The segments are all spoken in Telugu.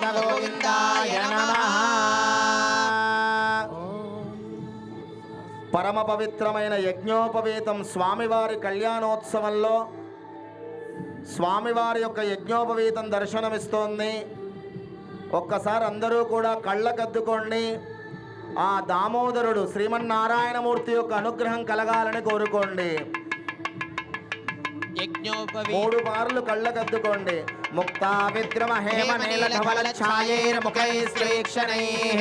సచ్చిదానంద గోవిందాయ నమః పరమ పవిత్రమైన యజ్ఞోపవేతం స్వామివారి కళ్యాణోత్సవంలో స్వామివారి యొక్క యజ్ఞోపవేతం దర్శనమిస్తోంది. ఒక్కసారి అందరూ కూడా కళ్ళకద్దుకోండి ఆ దామోదరుడు శ్రీమన్నారాయణమూర్తి యొక్క అనుగ్రహం కలగాలని కోరుకోండి. యజ్ఞోపవీ. మూడు మార్లు కళ్ళకద్దుకోండి. ముక్తా విద్రమ హేమ నీల ధవల ఛాయేర్ ముఖై శ్రీక్షణైః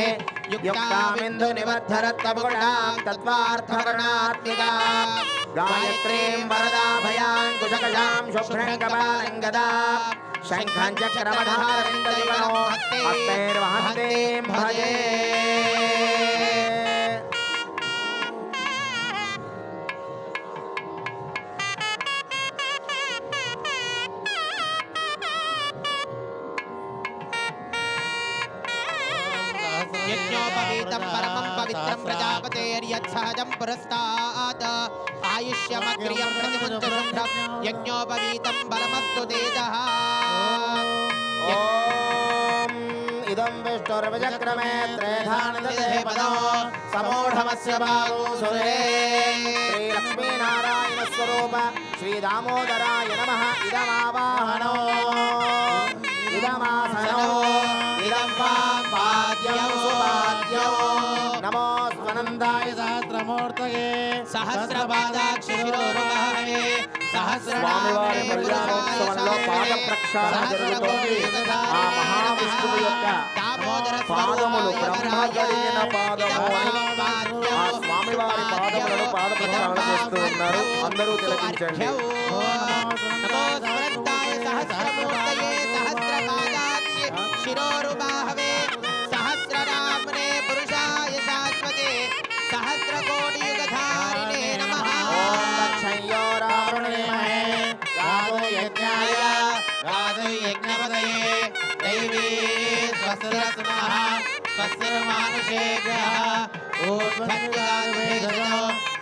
యుక్తామిందు నిమద్ధరత్వగుణాం తత్వార్థవర్ణాత్మికా గాయత్రీం వరదాభయాం కుశకజాం శుభ్రం కపాలం గదా శంఖం చక్రమధారిందయుగణో హస్తైర్వహస్తేం భజే. యజ్ఞోపవీతం పరమం పవిత్రం ప్రజాపతేర్యత్సహజం పురస్తాత్ ఆయుష్యమగ్రియం ప్రతిముచ్చశుభ్రం యజ్ఞోపవీతం బలమస్తు తేజః ఇదం విష్ణుర్విచక్రమే త్రేధానిదే పదో సమూఢమస్య బాహు సురే శ్రీలక్ష్మీనారాయణ స్వరూప శ్రీదామోదరాయ నమ ఇదమావాహనో ఇదమాసనో ఇదం వాం సహస్రమూర్తయే సహస్రపాదాక్షి శిరోరుభావే స్వామివారి కళ్యాణోత్సవంలో పాద ప్రక్షాళన జరుగుతోంది. ఆ మహావిష్ణువు యొక్క పాదములు బ్రహ్మ గడిగిన పాదము అని ఆ స్వామివారి పాదములను పాద ప్రక్షాళన చేస్తూ ఉన్నారు. అందరూ తిలకించండి. సహస్రమూర్తయే సహస్రపాదాక్షి శిరోరుబాహవే స్వస్తిరస్మః స్వస్తిర్మానుషేభ్యः ఊర్ధ్వగాదిభేదో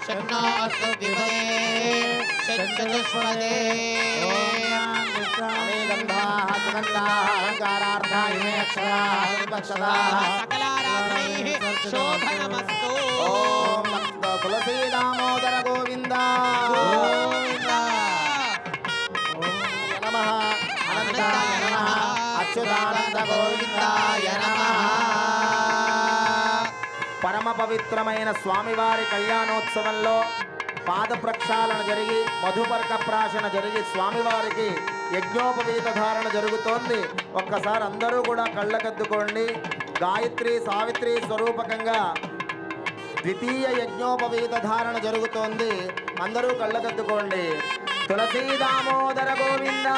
షణ్ణో అస్తు విభదే షట్చతుష్పదే అమే గంధాః సుగంధాః అలంకారార్థాయ మే అక్షరాः విపక్షదాः సకలారాధనైః అచ్యుతానంద గోవిందాయ నమః. పరమ పవిత్రమైన స్వామివారి కళ్యాణోత్సవంలో పాద ప్రక్షాళన జరిగి మధుపర్క ప్రాశన జరిగి స్వామివారికి యజ్ఞోపవీత ధారణ జరుగుతోంది. ఒక్కసారి అందరూ కూడా కళ్ళకద్దుకోండి. గాయత్రి సావిత్రి స్వరూపకంగా ద్వితీయ యజ్ఞోపవీత ధారణ జరుగుతోంది. అందరూ కళ్ళకద్దుకోండి. తులసీ దామోదర గోవింద.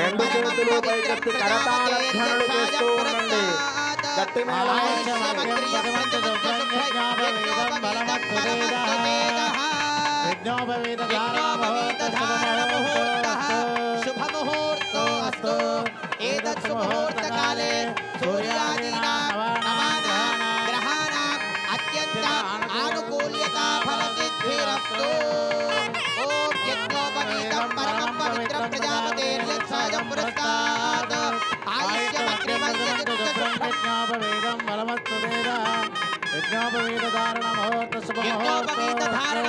రెండు చేతులు పైకెత్తి కరతాళ చేస్తూ ఉండండి గట్టి శుభముహూర్తోస్తు ఏతత్ శుభముహూర్తకాలే పురస్కాత్. యజ్ఞోపవేదం బలమస్తు వేద యజ్ఞోపవేద ధారణ ముహూర్త శుభ యజ్ఞోపవీత ధారణ